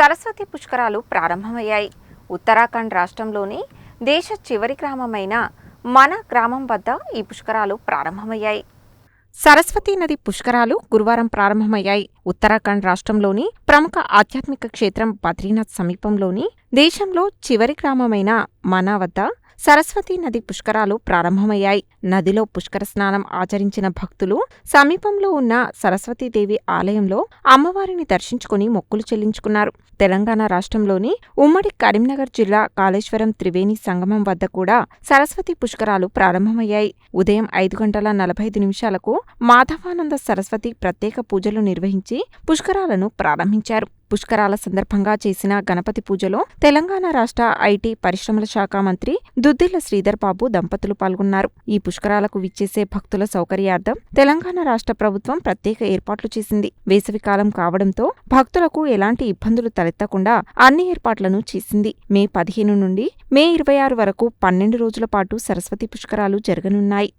సరస్వతి పుష్కరాలు ప్రారంభమయ్యాయి. ఉత్తరాఖండ్ రాష్ట్రంలోని దేశ చివరి గ్రామమైన మన గ్రామం వద్ద ఈ పుష్కరాలు ప్రారంభమయ్యాయి. సరస్వతీ నది పుష్కరాలు గురువారం ప్రారంభమయ్యాయి. ఉత్తరాఖండ్ రాష్ట్రంలోని ప్రముఖ ఆధ్యాత్మిక క్షేత్రం బద్రీనాథ్ సమీపంలోని దేశంలో చివరి గ్రామమైన మనా వద్ద సరస్వతీ నది పుష్కరాలు ప్రారంభమయ్యాయి. నదిలో పుష్కర స్నానం ఆచరించిన భక్తులు సమీపంలో ఉన్న సరస్వతీదేవి ఆలయంలో అమ్మవారిని దర్శించుకుని మొక్కులు చెల్లించుకున్నారు. తెలంగాణ రాష్ట్రంలోని ఉమ్మడి కరీంనగర్ జిల్లా కాళేశ్వరం త్రివేణి సంగమం వద్ద కూడా సరస్వతి పుష్కరాలు ప్రారంభమయ్యాయి. ఉదయం ఐదు గంటల నలభై ఐదు నిమిషాలకు మాధవానంద సరస్వతి ప్రత్యేక పూజలు నిర్వహించి పుష్కరాలను ప్రారంభించారు. పుష్కరాల సందర్భంగా చేసిన గణపతి పూజలో తెలంగాణ రాష్ట్ర ఐటీ పరిశ్రమల శాఖ మంత్రి దుద్దిల్ల శ్రీధర్ బాబు దంపతులు పాల్గొన్నారు. ఈ పుష్కరాలకు విచ్చేసే భక్తుల సౌకర్యార్థం తెలంగాణ రాష్ట్ర ప్రభుత్వం ప్రత్యేక ఏర్పాట్లు చేసింది. వేసవికాలం కావడంతో భక్తులకు ఎలాంటి ఇబ్బందులు తలెత్తకుండా అన్ని ఏర్పాట్లను చేసింది. మే పదిహేను నుండి మే ఇరవై ఆరు వరకు పన్నెండు రోజుల పాటు సరస్వతి పుష్కరాలు జరగనున్నాయి.